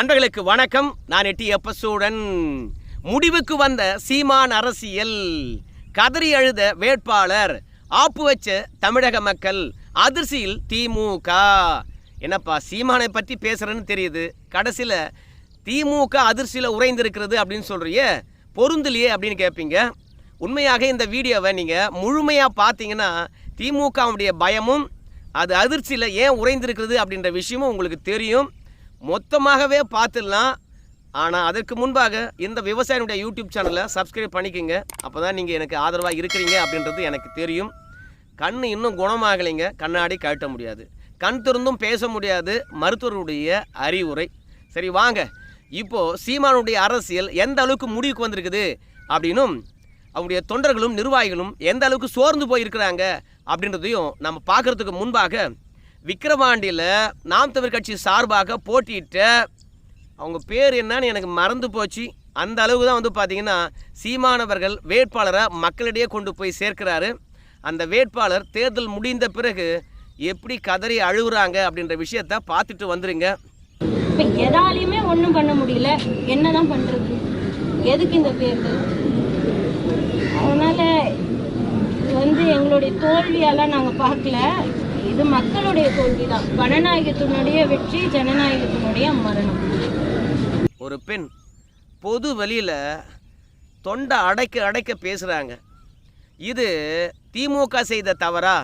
நண்பர்களுக்கு வணக்கம். நான் எட்டி எப்பசூடன். முடிவுக்கு வந்த சீமான் அரசியல். கதறி அழுத வேட்பாளர். ஆப்பு வச்ச தமிழக மக்கள். அதிர்ச்சியில் திமுக. என்னப்பா சீமானை பற்றி பேசுகிறேன்னு தெரியுது. கடைசியில் திமுக அதிர்ச்சியில் உறைந்திருக்கிறது அப்படின்னு சொல்கிறியே பொருந்தலையே அப்படின்னு கேட்பீங்க உண்மையாக இந்த வீடியோவை நீங்கள் முழுமையாக பார்த்தீங்கன்னா திமுகவுடைய பயமும் அது அதிர்ச்சியில் ஏன் உறைந்திருக்கிறது அப்படின்ற விஷயமும் உங்களுக்கு தெரியும். மொத்தமாகவே பார்த்துடலாம். ஆனால் அதற்கு முன்பாக இந்த விவசாயினுடைய யூடியூப் சேனலை சப்ஸ்கிரைப் பண்ணிக்கோங்க. அப்போ தான் நீங்கள் எனக்கு ஆதரவாக இருக்கிறீங்க அப்படின்றது எனக்கு தெரியும். கண் இன்னும் குணமாகலைங்க. கண்ணாடி கழட்ட முடியாது. கண் திறந்தும் பேச முடியாது. மருத்துவருடைய அறிவுரை. சரி வாங்க. இப்போது சீமானுடைய அரசியல் எந்த அளவுக்கு முடிவுக்கு வந்திருக்குது அப்படின்னும் அவருடைய தொண்டர்களும் நிர்வாகிகளும் எந்த அளவுக்கு சோர்ந்து போயிருக்கிறாங்க அப்படின்றதையும் நம்ம பார்க்கறதுக்கு முன்பாக விக்கிரவாண்டியில் நாம் தமிழ் கட்சி சார்பாக போட்டியிட்ட அவங்க பேர் என்னன்னு எனக்கு மறந்து போச்சு. அந்த அளவுக்கு தான் வந்து பார்த்திங்கன்னா சீமானவர்கள் வேட்பாளரை மக்களிடையே கொண்டு போய் சேர்க்கிறாரு. அந்த வேட்பாளர் தேர்தல் முடிந்த பிறகு எப்படி கதறி அழுகுறாங்க அப்படின்ற விஷயத்த பார்த்துட்டு வந்துருங்க. இப்போ எதாலையுமே ஒன்றும் பண்ண முடியல. என்னதான் பண்ணுறது எதுக்கு இந்த தேர்தல்? அதனால் இது வந்து எங்களுடைய தோல்வியெல்லாம் நாங்கள் பார்க்கல. இது மக்களுடைய தோல்விதான். ஜனநாயகத்தினுடைய வெற்றி ஜனநாயகத்தினுடைய மரணம். ஒரு பெண் பொது வழியில் தொண்டை அடைக்க அடைக்க பேசுகிறாங்க இது திமுக செய்த தவறா?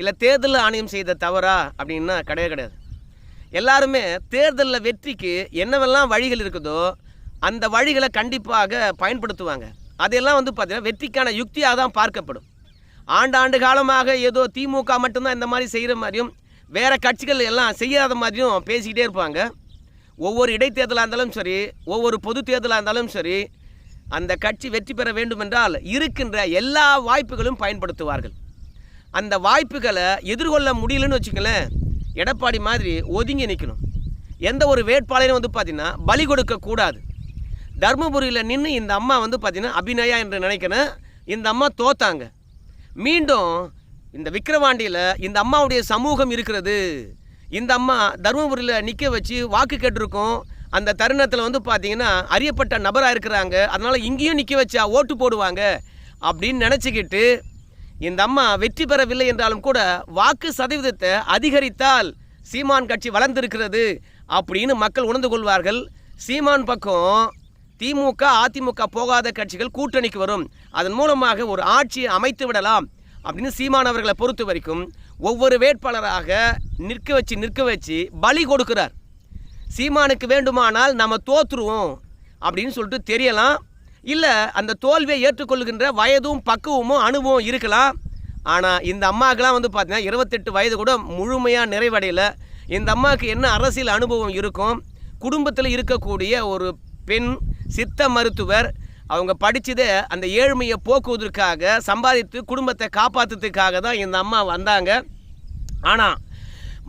இல்லை தேர்தல் ஆணையம் செய்த தவறா? அப்படின்னா கிடையவே கிடையாது. எல்லாருமே தேர்தலில் வெற்றிக்கு என்னவெல்லாம் வழிகள் இருக்குதோ அந்த வழிகளை கண்டிப்பாக பயன்படுத்துவாங்க. அதெல்லாம் வந்து பார்த்திங்கன்னா வெற்றிக்கான யுக்தியாக தான் பார்க்கப்படும். ஆண்டாண்டு காலமாக ஏதோ திமுக மட்டும்தான் இந்த மாதிரி செய்கிற மாதிரியும் வேறு கட்சிகள் எல்லாம் செய்யாத மாதிரியும் பேசிக்கிட்டே இருப்பாங்க. ஒவ்வொரு இடைத்தேர்தலாக இருந்தாலும் சரி ஒவ்வொரு பொது தேர்தலாக இருந்தாலும் சரி அந்த கட்சி வெற்றி பெற வேண்டுமென்றால் இருக்கின்ற எல்லா வாய்ப்புகளும் பயன்படுத்துவார்கள். அந்த வாய்ப்புகளை எதிர்கொள்ள முடியலன்னு வச்சுக்கங்களேன் எடப்பாடி மாதிரி ஒதுங்கி நிற்கணும் எந்த ஒரு வேட்பாளரும் வந்து பார்த்திங்கன்னா பலி கொடுக்கக்கூடாது தர்மபுரியில் நின்று இந்த அம்மா வந்து பார்த்திங்கன்னா அபிநயா என்று நினைக்கிறேன் இந்த அம்மா தோத்தாங்க. மீண்டும் இந்த விக்கிரவாண்டியில் இந்த அம்மாவுடைய சமூகம் இருக்கிறது. இந்த அம்மா தருமபுரியில் நிற்க வச்சு வாக்கு கேட்டிருக்கோம். அந்த தருணத்தில் வந்து பார்த்தீங்கன்னா அறியப்பட்ட நபராக இருக்கிறாங்க. அதனால் இங்கேயும் நிற்க வச்சா ஓட்டு போடுவாங்க அப்படின்னு நினச்சிக்கிட்டு இந்த அம்மா வெற்றி பெறவில்லை என்றாலும் கூட வாக்கு சதவீதத்தை அதிகரித்தால் சீமான் கட்சி வளர்ந்திருக்கிறது அப்படின்னு மக்கள் உணர்ந்து கொள்வார்கள். சீமான் பக்கம் திமுக அதிமுக போகாத கட்சிகள் கூட்டணிக்கு வரும். அதன் மூலமாக ஒரு ஆட்சியை அமைத்து விடலாம் அப்படின்னு சீமானவர்களை பொறுத்த வரைக்கும் ஒவ்வொரு வேட்பாளராக நிற்க வச்சு நிற்க வச்சு பலி கொடுக்கிறார். சீமானுக்கு வேண்டுமானால் நம்ம தோற்றுருவோம் அப்படின்னு சொல்லிட்டு தெரியலாம். இல்லை அந்த தோல்வியை ஏற்றுக்கொள்கின்ற வயதும் பக்குவமும் அனுபவம் இருக்கலாம். ஆனால் இந்த அம்மாக்கெல்லாம் வந்து பார்த்தீங்கன்னா இருபத்தெட்டு வயது கூட முழுமையாக நிறைவடையில. இந்த அம்மாவுக்கு என்ன அரசியல் அனுபவம் இருக்கும்? குடும்பத்தில் இருக்கக்கூடிய ஒரு பெண் சித்த மருத்துவர் அவங்க படித்ததே அந்த ஏழ்மையை போக்குவதற்காக சம்பாதித்து குடும்பத்தை காப்பாற்றுறதுக்காக தான் இந்த அம்மா வந்தாங்க. ஆனால்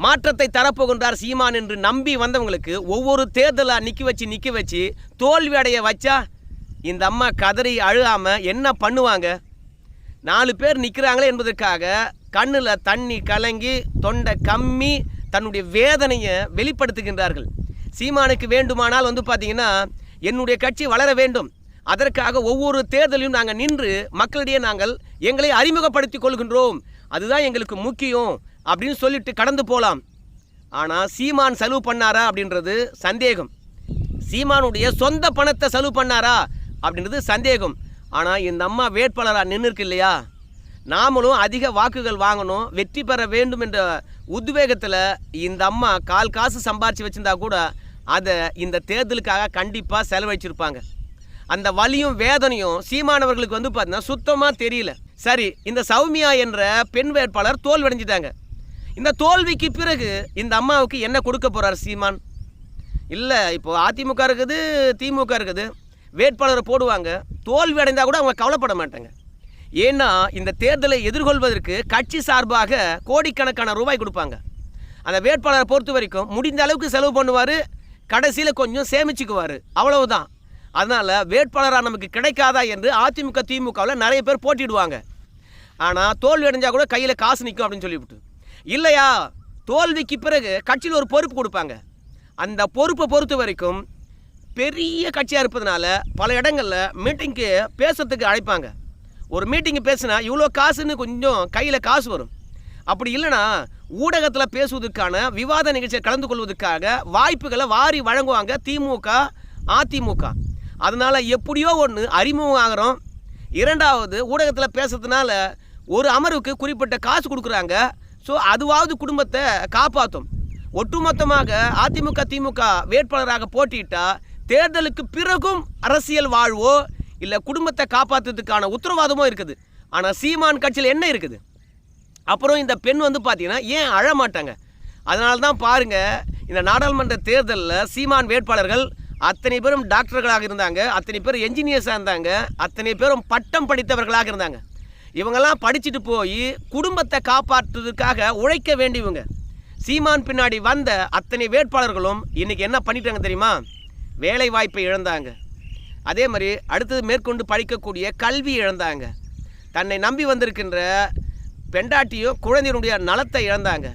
மாற்றத்தை தரப்போகின்றார் சீமான் என்று நம்பி வந்தவங்களுக்கு ஒவ்வொரு தேர்தலாக நிற்க வச்சு நிற்க வச்சு தோல்வி அடைய வச்சா இந்த அம்மா கதறி அழுகாமல் என்ன பண்ணுவாங்க? நாலு பேர் நிற்கிறாங்களே என்பதற்காக கண்ணில் தண்ணி கலங்கி தொண்டை கம்மி தன்னுடைய வேதனையை வெளிப்படுத்துகின்றார்கள். சீமானுக்கு வேண்டுமானால் வந்து பார்த்தீங்கன்னா என்னுடைய கட்சி வளர வேண்டும். அதற்காக ஒவ்வொரு தேர்தலையும் நாங்கள் நின்று மக்களிடையே நாங்கள் எங்களை அறிமுகப்படுத்தி கொள்கின்றோம். அதுதான் எங்களுக்கு முக்கியம் அப்படின்னு சொல்லிட்டு கடந்து போகலாம் ஆனால் சீமான் செலவு பண்ணாரா அப்படின்றது சந்தேகம். சீமானுடைய சொந்த பணத்தை செலவு பண்ணாரா அப்படின்றது சந்தேகம். ஆனால் இந்த அம்மா வேட்பாளராக நின்றுருக்கு இல்லையா? நாமளும் அதிக வாக்குகள் வாங்கணும் வெற்றி பெற வேண்டும் என்ற உத்வேகத்தில் இந்த அம்மா கால் காசு சம்பாரித்து வச்சிருந்தா கூட அதை இந்த தேர்தலுக்காக கண்டிப்பாக செலவழிச்சிருப்பாங்க. அந்த வலியும் வேதனையும் சீமானவர்களுக்கு வந்து பார்த்தீங்கன்னா சுத்தமாக தெரியல. சரி இந்த சௌமியா என்ற பெண் வேட்பாளர் தோல்வடைஞ்சிட்டாங்க இந்த தோல்விக்கு பிறகு இந்த அம்மாவுக்கு என்ன கொடுக்க போகிறார் சீமான்? இல்லை இப்போது அதிமுக இருக்குது திமுக இருக்குது. வேட்பாளரை போடுவாங்க. தோல்வி அடைந்தால் கூட அவங்க கவலைப்பட மாட்டாங்க. ஏன்னா இந்த தேர்தலை எதிர்கொள்வதற்கு கட்சி சார்பாக கோடிக்கணக்கான ரூபாய் கொடுப்பாங்க. அந்த வேட்பாளரை பொறுத்த வரைக்கும் முடிந்த அளவுக்கு செலவு பண்ணுவார். கடைசியில் கொஞ்சம் சேமிச்சுக்குவார். அவ்வளவுதான். அதனால் வேட்பாளராக நமக்கு கிடைக்காதா என்று அதிமுக திமுகவில் நிறைய பேர் போட்டிடுவாங்க. ஆனால் தோல்வி அடைஞ்சால் கூட கையில் காசு நிற்கும் அப்படின்னு சொல்லிவிட்டு. இல்லையா? தோல்விக்கு பிறகு கட்சியில் ஒரு பொறுப்பு கொடுப்பாங்க. அந்த பொறுப்பை பொறுத்த வரைக்கும் பெரிய கட்சியாக இருப்பதனால பல இடங்களில் மீட்டிங்க்கு பேசுறதுக்கு அழைப்பாங்க. ஒரு மீட்டிங்கு பேசுனா இவ்வளோ காசுன்னு கொஞ்சம் கையில் காசு வரும். அப்படி இல்லைன்னா ஊடகத்தில் பேசுவதற்கான விவாத நிகழ்ச்சியை கலந்து கொள்வதற்காக வாய்ப்புகளை வாரி வழங்குவாங்க திமுக அதிமுக. அதனால் எப்படியோ ஒன்று அறிமுகம் ஆகிறோம். இரண்டாவது ஊடகத்தில் பேசுறதுனால ஒரு அமர்வுக்கு குறிப்பிட்ட காசு கொடுக்குறாங்க. ஸோ அதுவாவது குடும்பத்தை காப்பாற்றும் ஒட்டுமொத்தமாக அதிமுக திமுக வேட்பாளராக போட்டியிட்டால் தேர்தலுக்கு பிறகும் அரசியல் வாழ்வோ இல்லை குடும்பத்தை காப்பாற்றுறதுக்கான உத்தரவாதமோ இருக்குது. ஆனால் சீமான் கட்சியில் என்ன இருக்குது? அப்புறம் இந்த பெண் வந்து பார்த்தீங்கன்னா ஏன் அழ மாட்டாங்க அதனால தான் பாருங்க இந்த நாடாளுமன்ற தேர்தலில் சீமான் வேட்பாளர்கள் அத்தனை பேரும் டாக்டர்களாக இருந்தாங்க அத்தனை பேரும் என்ஜினியர்ஸாக இருந்தாங்க அத்தனை பேரும் பட்டம் படித்தவர்களாக இருந்தாங்க. இவங்கெல்லாம் படிச்சுட்டு போய் குடும்பத்தை காப்பாற்றுறதுக்காக உழைக்க வேண்டியவங்க. சீமான் பின்னாடி வந்த அத்தனை வேட்பாளர்களும் இன்றைக்கி என்ன பண்ணிட்டாங்க தெரியுமா? வேலை வாய்ப்பை இழந்தாங்க. அதே மாதிரி அடுத்தது மேற்கொண்டு படிக்கக்கூடிய கல்வி இழந்தாங்க. தன்னை நம்பி வந்திருக்கின்ற பெண்டாட்டியும் குழந்தையினுடைய நலத்தை இழந்தாங்க.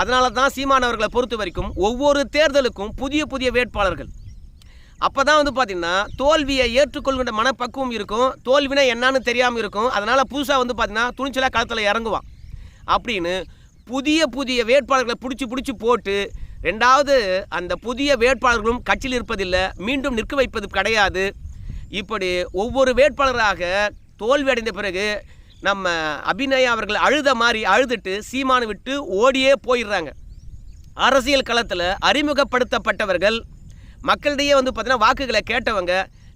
அதனால தான் சீமானவர்களை பொறுத்த வரைக்கும் ஒவ்வொரு தேர்தலுக்கும் புதிய புதிய வேட்பாளர்கள். அப்போ தான் வந்து பார்த்திங்கன்னா தோல்வியை ஏற்றுக்கொள்கின்ற மனப்பக்குவம் இருக்கும். தோல்வினா என்னன்னு தெரியாமல் இருக்கும். அதனால் புதுசாக வந்து பார்த்திங்கன்னா துணிச்சலாக களத்தில் இறங்குவான். அப்படின்னு புதிய புதிய வேட்பாளர்களை பிடிச்சி பிடிச்சி போட்டு ரெண்டாவது அந்த புதிய வேட்பாளர்களும் கட்சியில் இருப்பதில்லை. மீண்டும் நிற்க வைப்பது கிடையாது. இப்படி ஒவ்வொரு வேட்பாளராக தோல்வி அடைந்த பிறகு நம்ம அபிநயா அவர்கள் அழுத மாதிரி அழுதுட்டு சீமானை விட்டு ஓடியே போயிடுறாங்க. அரசியல் களத்தில் அறிமுகப்படுத்தப்பட்டவர்கள் மக்களிடையே வந்து பார்த்தீங்கன்னா வாக்குகளை கேட்டவங்க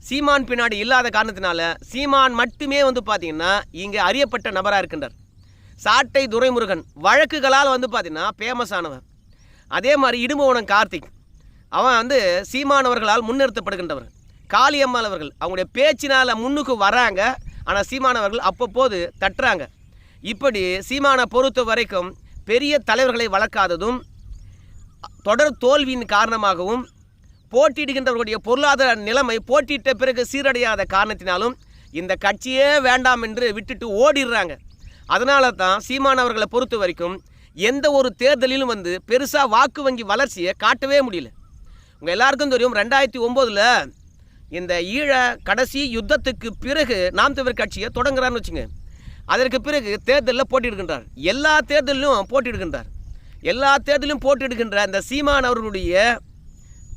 சீமான் பின்னாடி இல்லாத காரணத்தினால சீமான் மட்டுமே வந்து பார்த்தீங்கன்னா இங்கே அறியப்பட்ட நபராக இருக்கின்றார். சாட்டை துரைமுருகன் வழக்குகளால் வந்து பார்த்தீங்கன்னா ஃபேமஸ் ஆனவன் அதே மாதிரி இடும்பவனம் கார்த்திக் அவன் வந்து சீமானவர்களால் முன்னிறுத்தப்படுகின்றவர். காளியம்மாள் அவர்கள் அவங்களுடைய பேச்சினால் முன்னுக்கு வராங்க. ஆனால் சீமானவர்கள் அப்பப்போது தட்டுறாங்க. இப்படி சீமானை பொறுத்த வரைக்கும் பெரிய தலைவர்களை வளர்க்காததும் தொடர் தோல்வியின் காரணமாகவும் போட்டியிடுகின்றவர்களுடைய பொருளாதார நிலைமை போட்டியிட்ட பிறகு சீரடையாத காரணத்தினாலும் இந்த கட்சியே வேண்டாம் என்று விட்டுட்டு ஓடிடுறாங்க. அதனால தான் சீமான் அவர்களை பொறுத்த வரைக்கும் எந்த ஒரு தேர்தலிலும் வந்து பெருசாக வாக்கு வங்கி வளர்ச்சியை காட்டவே முடியல. உங்கள் எல்லாருக்கும் தெரியும் ரெண்டாயிரத்தி ஒம்போதில் இந்த ஈழ கடைசி யுத்தத்துக்கு பிறகு நாம் தமிழர் கட்சியை தொடங்குறான்னு வச்சுங்க. அதற்கு பிறகு தேர்தலில் போட்டியிடுகின்றார். எல்லா தேர்தலிலும் போட்டியிடுகின்றார். எல்லா தேர்தலிலும் போட்டியிடுகின்ற அந்த சீமான் அவர்களுடைய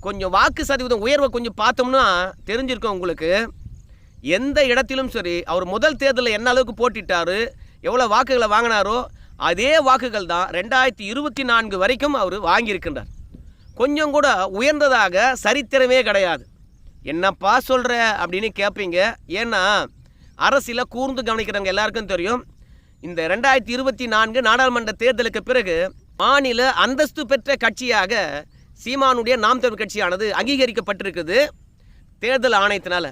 கொஞ்சம் வாக்கு சதவீதம் உயர்வை கொஞ்சம் பார்த்தோம்னா தெரிஞ்சிருக்கோம் உங்களுக்கு. எந்த இடத்திலும் சரி அவர் முதல் தேர்தலில் என்ன அளவுக்கு போட்டிட்டாரு எவ்வளோ வாக்குகளை வாங்கினாரோ அதே வாக்குகள் தான் ரெண்டாயிரத்தி இருபத்தி நான்கு வரைக்கும் அவர் வாங்கியிருக்கின்றார். கொஞ்சம் கூட உயர்ந்ததாக சரித்திரமே கிடையாது. என்னப்பா சொல்கிற அப்படின்னு கேட்பீங்க ஏன்னா அரசியல கூர்ந்து கவனிக்கிறவங்க எல்லாருக்கும் தெரியும். இந்த ரெண்டாயிரத்தி இருபத்தி நான்கு நாடாளுமன்ற தேர்தலுக்கு பிறகு மாநில அந்தஸ்து பெற்ற கட்சியாக சீமானுடைய நாம் தமிழ் கட்சியானது அங்கீகரிக்கப்பட்டிருக்குது. தேர்தல் ஆணையத்தினால.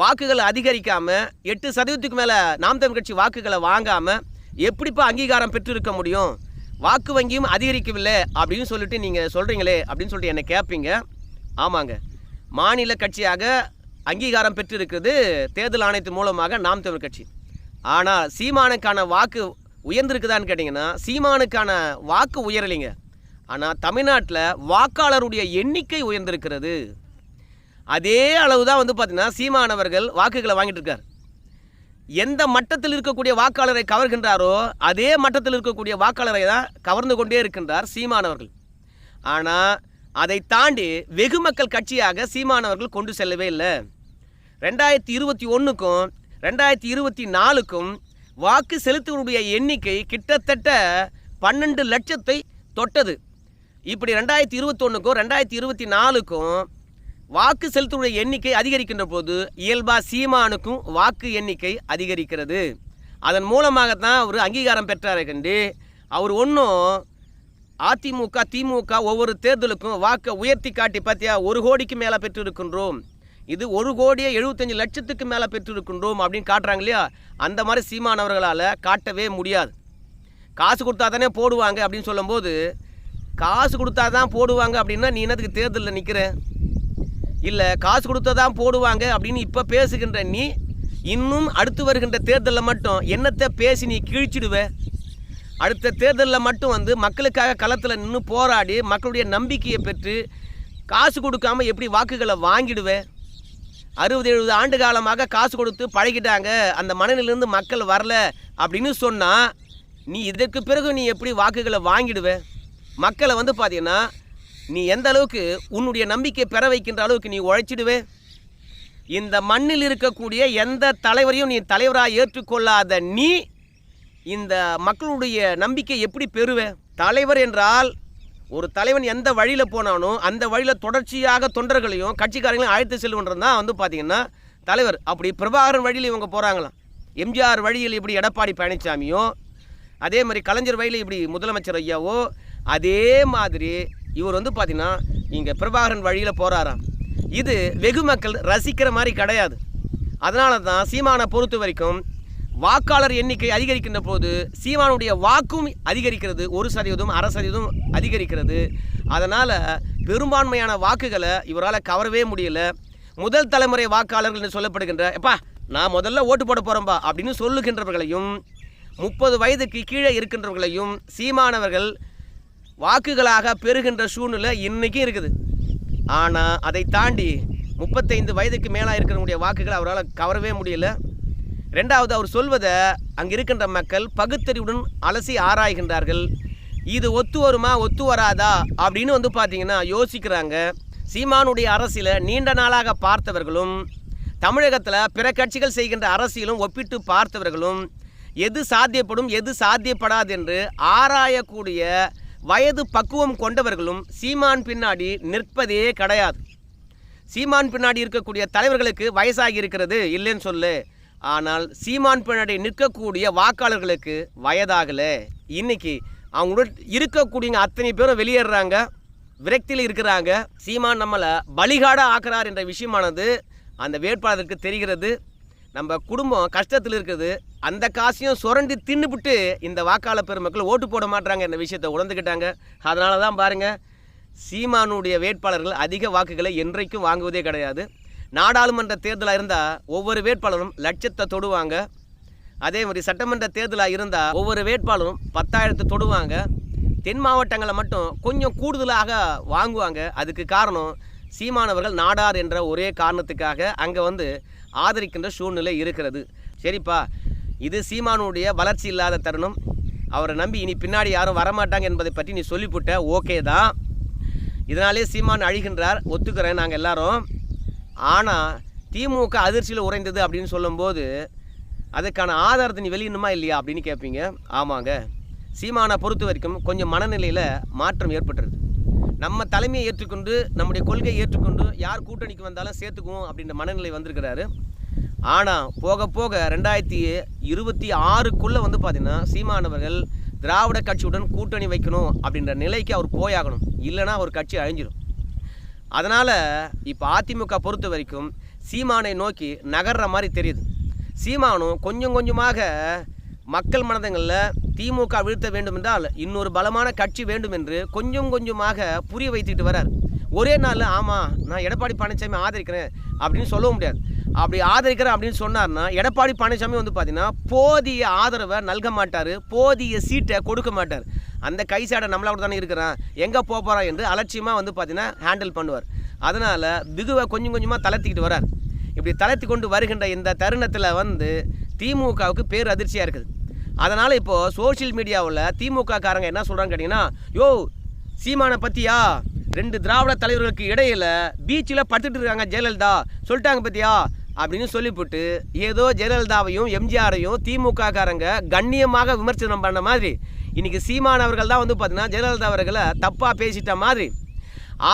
வாக்குகளை அதிகரிக்காமல் எட்டு சதவீதத்துக்கு மேலே நாம் தமிழ் கட்சி வாக்குகளை வாங்காமல் எப்படிப்பா அங்கீகாரம் பெற்றிருக்க முடியும்? வாக்கு வங்கியும் அதிகரிக்கவில்லை அப்படின்னு சொல்லிட்டு நீங்கள் சொல்கிறீங்களே அப்படின்னு சொல்லிட்டு என்னை கேட்பீங்க ஆமாங்க. மாநில கட்சியாக அங்கீகாரம் பெற்றிருக்கிறது தேர்தல் ஆணையத்தின் மூலமாக நாம் தமிழ் கட்சி. ஆனால் சீமானுக்கான வாக்கு உயர்ந்திருக்குதான்னு கேட்டிங்கன்னா சீமானுக்கான வாக்கு உயரலைங்க. ஆனால் தமிழ்நாட்டில் வாக்காளருடைய எண்ணிக்கை உயர்ந்திருக்கிறது. அதே அளவு தான் வந்து பார்த்திங்கன்னா சீமானவர்கள் வாக்குகளை வாங்கிட்டு இருக்கார் எந்த மட்டத்தில் இருக்கக்கூடிய வாக்காளரை கவர்கின்றாரோ அதே மட்டத்தில் இருக்கக்கூடிய வாக்காளரை தான் கவர்ந்து கொண்டே இருக்கின்றார் சீமானவர்கள் ஆனால் அதை தாண்டி வெகு மக்கள் கட்சியாக சீமானவர்கள் கொண்டு செல்லவே இல்லை. ரெண்டாயிரத்தி இருபத்தி ஒன்றுக்கும் ரெண்டாயிரத்தி இருபத்தி நாலுக்கும் வாக்கு செலுத்துவனுடைய எண்ணிக்கை கிட்டத்தட்ட பன்னெண்டு லட்சத்தை தொட்டது. இப்படி ரெண்டாயிரத்தி இருபத்தொன்னுக்கும் ரெண்டாயிரத்தி இருபத்தி நாலுக்கும் வாக்கு செலுத்துவனுடைய எண்ணிக்கை அதிகரிக்கின்ற போது இயல்பா சீமானுக்கும் வாக்கு எண்ணிக்கை அதிகரிக்கிறது. அதன் மூலமாகத்தான் அவர் அங்கீகாரம் பெற்றாரை கண்டு. அவர் ஒன்றும் அதிமுக திமுக ஒவ்வொரு தேர்தலுக்கும் வாக்கை உயர்த்தி காட்டி பார்த்தியா ஒரு கோடிக்கு மேலே பெற்றிருக்கின்றோம். இது ஒரு கோடியே எழுபத்தஞ்சு லட்சத்துக்கு மேலே பெற்றிருக்கின்றோம் அப்படின்னு காட்டுறாங்க இல்லையா? அந்த மாதிரி சீமானவர்களால் காட்டவே முடியாது. காசு கொடுத்தா தானே போடுவாங்க அப்படின்னு சொல்லும்போது காசு கொடுத்தா தான் போடுவாங்க அப்படின்னா நீ என்னத்துக்கு தேர்தலில் நிற்கிற இல்லை காசு கொடுத்தா தான் போடுவாங்க அப்படின்னு இப்போ பேசுகின்ற நீ இன்னும் அடுத்து வருகின்ற தேர்தலில் மட்டும் என்னத்தை பேசி நீ கிழிச்சிடுவே? அடுத்த தேர்தலில் மட்டும் வந்து மக்களுக்காக களத்தில் நின்று போராடி மக்களுடைய நம்பிக்கையை பெற்று காசு கொடுக்காம எப்படி வாக்குகளை வாங்கிடுவேன் அறுபது எழுபது ஆண்டு காலமாக காசு கொடுத்து பழகிட்டாங்க. அந்த மனநிலிருந்து மக்கள் வரல அப்படின்னு சொன்னால் நீ இதற்கு பிறகு நீ எப்படி வாக்குகளை வாங்கிடுவ? மக்களை வந்து பார்த்தீங்கன்னா நீ எந்த அளவுக்கு உன்னுடைய நம்பிக்கை பெற வைக்கின்ற அளவுக்கு நீ உழைச்சிடுவே? இந்த மண்ணில் இருக்கக்கூடிய எந்த தலைவரையும் நீ தலைவராக ஏற்றுக்கொள்ளாத நீ இந்த மக்களுடைய நம்பிக்கை எப்படி பெறுவேன்? தலைவர் என்றால் ஒரு தலைவன் எந்த வழியில் போனாலும் அந்த வழியில் தொடர்ச்சியாக தொண்டர்களையும் கட்சிக்காரங்களையும் அழைத்து செல்வன்றது தான் வந்து பார்த்திங்கன்னா தலைவர். அப்படி பிரபாகரன் வழியில் இவங்க போகிறாங்களாம் எம்ஜிஆர் வழியில் இப்படி எடப்பாடி பழனிசாமியும் அதே மாதிரி கலைஞர் வழியில் இப்படி முதலமைச்சர் ஐயாவோ அதே மாதிரி இவர் வந்து பார்த்திங்கன்னா இங்கே பிரபாகரன் வழியில் போகிறாராம் இது வெகு மக்கள் ரசிக்கிற மாதிரி கிடையாது. அதனால தான் சீமானை பொறுத்த வரைக்கும் வாக்காளர் எண்ணிக்கை அதிகரிக்கின்ற போது சீமானுடைய வாக்கும் அதிகரிக்கிறது ஒரு சதவீதம் அரை சதவீதம் அதிகரிக்கிறது. அதனால் பெரும்பான்மையான வாக்குகளை இவரால் கவரவே முடியல. முதல் தலைமுறை வாக்காளர்கள் என்று சொல்லப்படுகின்ற எப்பா நான் முதல்ல ஓட்டு போட போகிறேன்பா அப்படின்னு சொல்லுகின்றவர்களையும் முப்பது வயதுக்கு கீழே இருக்கின்றவர்களையும் சீமானவர்கள் வாக்குகளாக பெறுகின்ற சூழ்நிலை இன்றைக்கும் இருக்குது. ஆனால் அதை தாண்டி முப்பத்தைந்து வயதுக்கு மேலாக இருக்கிறவங்களுடைய வாக்குகளை அவரால் கவரவே முடியல. ரெண்டாவது அவர் சொல்வதை அங்கே இருக்கின்ற மக்கள் பகுத்தறிவுடன் அலசி ஆராய்கின்றார்கள். இது ஒத்து வருமா ஒத்து வராதா? அப்படின்னு வந்து பார்த்தீங்கன்னா யோசிக்கிறாங்க. சீமானுடைய அரசியலை நீண்ட நாளாக பார்த்தவர்களும் தமிழகத்தில் பிற கட்சிகள் செய்கின்ற அரசியலும் ஒப்பிட்டு பார்த்தவர்களும் எது சாத்தியப்படும் எது சாத்தியப்படாது என்று ஆராயக்கூடிய வயது பக்குவம் கொண்டவர்களும் சீமான் பின்னாடி நிற்பதே கிடையாது. சீமான் பின்னாடி இருக்கக்கூடிய தலைவர்களுக்கு வயசாகி இருக்கிறது இல்லைன்னு சொல்லு. ஆனால் சீமான் பின்னாடி நிற்கக்கூடிய வாக்காளர்களுக்கு வயதாகலை. இன்னைக்கு அவங்களோட இருக்கக்கூடியங்க அத்தனை பேரும் வெளியேறுறாங்க விரக்தியில் இருக்கிறாங்க. சீமான் நம்மளை பலிகாட ஆக்குறார் என்ற விஷயமானது அந்த வேட்பாளருக்கு தெரிகிறது. நம்ம குடும்பம் கஷ்டத்தில் இருக்குது. அந்த காசையும் சுரண்டி தின்னுபிட்டு இந்த வாக்காளர் பெருமக்கள் ஓட்டு போட மாட்டாங்க என்ற விஷயத்தை உணர்ந்துக்கிட்டாங்க அதனால தான் பாருங்கள் சீமானுடைய வேட்பாளர்கள் அதிக வாக்குகளை என்றைக்கும் வாங்குவதே கிடையாது. நாடாளுமன்ற தேர்தலாக இருந்தால் ஒவ்வொரு வேட்பாளரும் லட்சத்தை தொடுவாங்க. அதே மாதிரி சட்டமன்ற தேர்தலாக இருந்தால் ஒவ்வொரு வேட்பாளரும் பத்தாயிரத்தை தொடுவாங்க. தென் மாவட்டங்களை மட்டும் கொஞ்சம் கூடுதலாக வாங்குவாங்க. அதுக்கு காரணம் சீமானவர்கள் நாடார் என்ற ஒரே காரணத்துக்காக அங்கே வந்து ஆதரிக்கின்ற சூழ்நிலை இருக்கிறது. சரிப்பா இது சீமானுடைய வளர்ச்சி இல்லாத தருணம். அவரை நம்பி இனி பின்னாடி யாரும் வரமாட்டாங்க என்பதை பற்றி நீ சொல்லிவிட்ட ஓகே தான். இதனாலே சீமான் அழிகின்றார். ஒத்துக்கிறேன் நாங்கள் எல்லாரும். ஆனால் திமுக அதிர்ச்சியில் உறைந்தது அப்படின்னு சொல்லும்போது அதுக்கான ஆதாரத்தை நீ வெளியிடணுமா இல்லையா அப்படின்னு கேட்பீங்க ஆமாங்க. சீமானை பொறுத்த வரைக்கும் கொஞ்சம் மனநிலையில் மாற்றம் ஏற்பட்டுருது. நம்ம தலைமையை ஏற்றுக்கொண்டு நம்முடைய கொள்கையை ஏற்றுக்கொண்டு யார் கூட்டணிக்கு வந்தாலும் சேர்த்துக்குவோம் அப்படின்ற மனநிலை வந்திருக்கிறாரு. ஆனால் போக போக ரெண்டாயிரத்தி இருபத்தி ஆறுக்குள்ளே வந்து பார்த்திங்கன்னா சீமானவர்கள் திராவிட கட்சியுடன் கூட்டணி வைக்கணும் அப்படின்ற நிலைக்கு அவர் போயாகணும். இல்லைன்னா அவர் கட்சி அழிஞ்சிடும் அதனால் இப்போ அதிமுக பொறுத்த வரைக்கும் சீமானை நோக்கி நகர்ற மாதிரி தெரியுது. சீமானும் கொஞ்சம் கொஞ்சமாக மக்கள் மனதங்களில் திமுக வீழ்த்த வேண்டும் என்றால் இன்னொரு பலமான கட்சி வேண்டும் என்று கொஞ்சம் கொஞ்சமாக புரிய வைத்துக்கிட்டு வரார். ஒரே நாள் ஆமாம் நான் எடப்பாடி பழனிசாமி ஆதரிக்கிறேன் அப்படின்னு சொல்ல முடியாது. அப்படி ஆதரிக்கிறேன் அப்படின்னு சொன்னார்னா எடப்பாடி பழனிசாமி வந்து பார்த்தீங்கன்னா போதிய ஆதரவை நல்க மாட்டார் போதிய சீட்டை கொடுக்க மாட்டார். அந்த கை சேடை நம்மளோட தானே இருக்கிறான் எங்கே போக போகிறான் என்று அலட்சியமாக வந்து பார்த்தீங்கன்னா ஹேண்டில் பண்ணுவார். அதனால் பிகுவை கொஞ்சம் கொஞ்சமாக தளர்த்திக்கிட்டு வரார். இப்படி தளர்த்தி கொண்டு வருகின்ற இந்த தருணத்தில் வந்து திமுகவுக்கு பேர் அதிர்ச்சியாக இருக்குது. அதனால் இப்போது சோஷியல் மீடியாவில் திமுக காரங்க என்ன சொல்கிறான்னு கேட்டிங்கன்னா யோ சீமானை பற்றியா ரெண்டு திராவிட தலைவர்களுக்கு இடையில் பீச்சில் படுத்துட்டு இருக்காங்க ஜெயலலிதா. சொல்லிட்டாங்க பற்றியா அப்படின்னு சொல்லிவிட்டு ஏதோ ஜெயலலிதாவையும் எம்ஜிஆரையும் திமுக காரங்க கண்ணியமாக விமர்சனம் பண்ண மாதிரி. இன்றைக்கி சீமான் அவர்கள் தான் வந்து பார்த்தீங்கன்னா ஜெயலலிதா அவர்களை தப்பாக பேசிட்ட மாதிரி.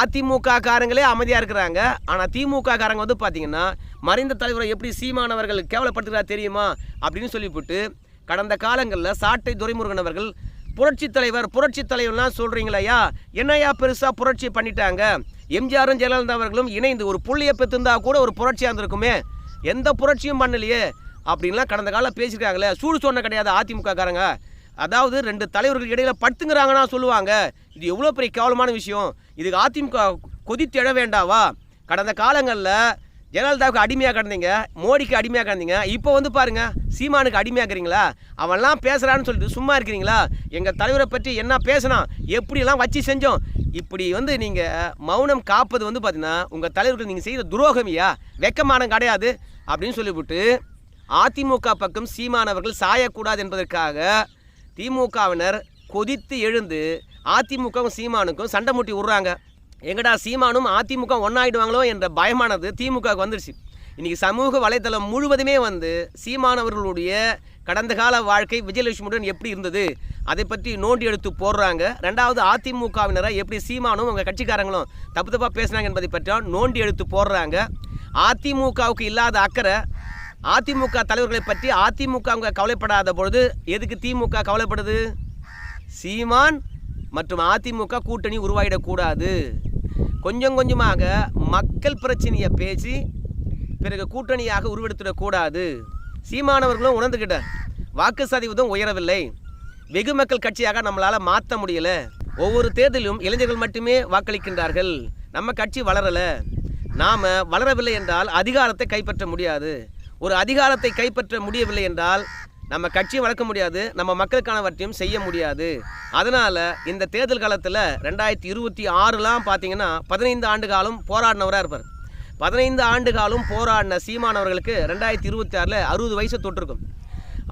அதிமுக காரங்களே அமைதியாக இருக்கிறாங்க. ஆனால் திமுக காரங்க வந்து பார்த்தீங்கன்னா மறைந்த தலைவரை எப்படி சீமானவர்கள் கேவலப்படுத்துகிறா தெரியுமா? அப்படின்னு சொல்லிவிட்டு கடந்த காலங்களில் சாட்டை துரைமுருகன் அவர்கள் புரட்சி தலைவர் புரட்சி தலைவர்லாம் சொல்கிறீங்களையா என்னையா பெருசாக புரட்சி பண்ணிட்டாங்க? எம்ஜிஆரும் ஜெயலலிதா அவர்களும் இணைந்து ஒரு புள்ளியை பெற்றிருந்தா கூட ஒரு புரட்சியாக இருந்திருக்குமே. எந்த புரட்சியும் பண்ணலையே அப்படின்லாம் கடந்த காலம் பேசியிருக்காங்களே. சூடு சொன்ன கிடையாது அதிமுக காரங்க. அதாவது ரெண்டு தலைவர்கள் இடையில படுத்துங்கிறாங்கன்னா சொல்லுவாங்க. இது எவ்வளோ பெரிய கேவலமான விஷயம். இதுக்கு அதிமுக கொதித்தெழ வேண்டாவா? கடந்த காலங்களில் ஜெயலலிதாவுக்கு அடிமையாக கிடந்தீங்க மோடிக்கு அடிமையாக கிடந்தீங்க இப்போ வந்து பாருங்க சீமானுக்கு அடிமையாக்குறீங்களா அவன்லாம் பேசுகிறான்னு சொல்லிட்டு சும்மா இருக்கிறீங்களா? எங்கள் தலைவரை பற்றி என்ன பேசினான் எப்படியெல்லாம் வச்சு செஞ்சோம்? இப்படி வந்து நீங்கள் மௌனம் காப்பது வந்து பார்த்தீங்கன்னா உங்கள் தலைவர்கள் நீங்கள் செய்கிற துரோகமியா? வெக்கமானம் கிடையாது அப்படின்னு சொல்லிவிட்டு அதிமுக பக்கம் சீமானவர்கள் சாயக்கூடாது என்பதற்காக திமுகவினர் கொதித்து எழுந்து அதிமுகவும் சீமானுக்கும் சண்டை மூட்டி விட்றாங்க. எங்கடா சீமானும் அதிமுக ஒன்றாயிடுவாங்களோ என்ற பயமானது திமுகவுக்கு வந்துடுச்சு இன்றைக்கி சமூக வலைத்தளம் முழுவதுமே வந்து சீமானவர்களுடைய கடந்த கால வாழ்க்கை விஜயலட்சுமியுடன் எப்படி இருந்தது? அதை பற்றி நோண்டி எடுத்து போடுறாங்க. ரெண்டாவது அதிமுகவினரை எப்படி சீமானும் உங்கள் கட்சிக்காரங்களும் தப்பு தப்பாக பேசுனாங்க என்பதை பற்றியும் நோண்டி எடுத்து போடுறாங்க. அதிமுகவுக்கு இல்லாத அக்கறை அதிமுக தலைவர்களை பற்றி அதிமுக அவங்க கவலைப்படாத பொழுது எதுக்கு திமுக கவலைப்படுது? சீமான் மற்றும் அதிமுக கூட்டணி உருவாகிடக்கூடாது கொஞ்சம் கொஞ்சமாக மக்கள் பிரச்சனையை பேசி பிறகு கூட்டணியாக உருவெடுத்துடக்கூடாது. சீமானவர்களும் உணர்ந்துக்கிட்ட வாக்கு சதவீதம் உயரவில்லை. வெகு மக்கள் கட்சியாக நம்மளால் மாற்ற முடியல. ஒவ்வொரு தேர்தலிலும் இளைஞர்கள் மட்டுமே வாக்களிக்கின்றார்கள். நம்ம கட்சி வளரலை. நாம் வளரவில்லை என்றால் அதிகாரத்தை கைப்பற்ற முடியாது. ஒரு அதிகாரத்தை கைப்பற்ற முடியவில்லை என்றால் நம்ம கட்சியை வளர்க்க முடியாது நம்ம மக்களுக்கானவற்றையும் செய்ய முடியாது. அதனால் இந்த தேர்தல் காலத்தில் ரெண்டாயிரத்தி இருபத்தி ஆறுலாம் பார்த்தீங்கன்னா பதினைந்து ஆண்டு காலம் போராடினவராக இருப்பார். பதினைந்து ஆண்டு காலம் போராடின சீமானவர்களுக்கு ரெண்டாயிரத்தி இருபத்தி ஆறில் அறுபது வயசு தொட்டிருக்கும்.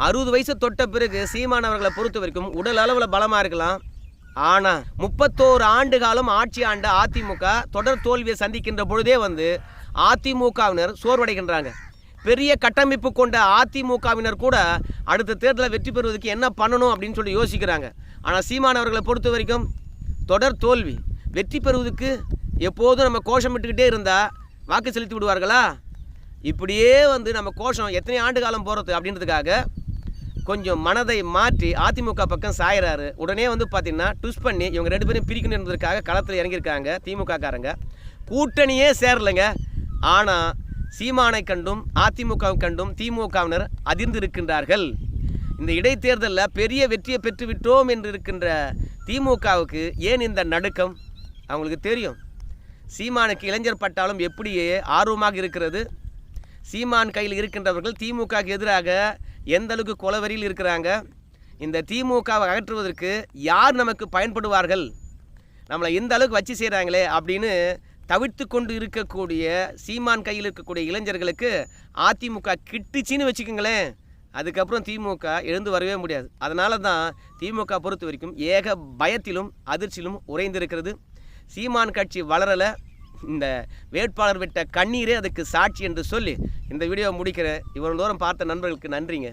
அறுபது வயசு தொட்ட பிறகு சீமானவர்களை பொறுத்த வரைக்கும் உடல் அளவில் பலமாக இருக்கலாம். ஆனால் முப்பத்தோரு ஆண்டு காலம் ஆட்சி ஆண்ட அதிமுக தொடர் தோல்வியை சந்திக்கின்ற பொழுதே வந்து அதிமுகவினர் சோர்வடைகின்றாங்க. பெரிய கட்டமைப்பு கொண்ட அதிமுகவினர் கூட அடுத்த தேர்தலில் வெற்றி பெறுவதற்கு என்ன பண்ணணும் அப்படின்னு சொல்லி யோசிக்கிறாங்க. ஆனால் சீமானவர்களை பொறுத்த வரைக்கும் தொடர் தோல்வி. வெற்றி பெறுவதற்கு எப்போதும் நம்ம கோஷமிட்டுக்கிட்டே இருந்தால் வாக்கு செலுத்தி விடுவார்களா? இப்படியே வந்து நம்ம கோஷம் எத்தனை ஆண்டு காலம் போகிறது அப்படின்றதுக்காக கொஞ்சம் மனதை மாற்றி அதிமுக பக்கம் சாயிறாரு. உடனே வந்து பார்த்திங்கன்னா ட்விஸ்ட் பண்ணி இவங்க ரெண்டு பேரும் பிரிக்கணும் என்பதற்காக களத்தில் இறங்கியிருக்காங்க திமுக காரங்க கூட்டணியே சேரலைங்க. ஆனால் சீமானை கண்டும் அதிமுக கண்டும் திமுகவினர் அதிர்ந்து இருக்கின்றார்கள் இந்த இடைத்தேர்தலில் பெரிய வெற்றியை பெற்றுவிட்டோம் என்று இருக்கின்ற திமுகவுக்கு ஏன் இந்த நடுக்கம்? அவங்களுக்கு தெரியும். சீமானுக்கு இளைஞர் பட்டாலும் எப்படியே ஆர்வமாக இருக்கிறது. சீமான் கையில் இருக்கின்றவர்கள் திமுகவுக்கு எதிராக எந்த அளவுக்கு கொலவெறியில் இருக்கிறாங்க? இந்த திமுகவை அகற்றுவதற்கு யார் நமக்கு பயன்படுவார்கள்? நம்மளை இந்த அளவுக்கு வச்சு செய்கிறாங்களே அப்படின்னு தவிர்த்து கொண்டு இருக்கக்கூடிய சீமான் கையில் இருக்கக்கூடிய இளைஞர்களுக்கு அதிமுக கிட்டுச்சின்னு வச்சுக்கோங்களேன். அதுக்கப்புறம் திமுக எழுந்து வரவே முடியாது. அதனால தான் திமுக பொறுத்த வரைக்கும் ஏக பயத்திலும் அதிர்ச்சியிலும் உறைந்திருக்கிறது. சீமான் கட்சி வளரலை. இந்த வேட்பாளர் விட்ட கண்ணீரே அதுக்கு சாட்சி என்று சொல்லி இந்த வீடியோ முடிக்கிறேன். இவ்வளோ தூரம் பார்த்த நண்பர்களுக்கு நன்றிங்க.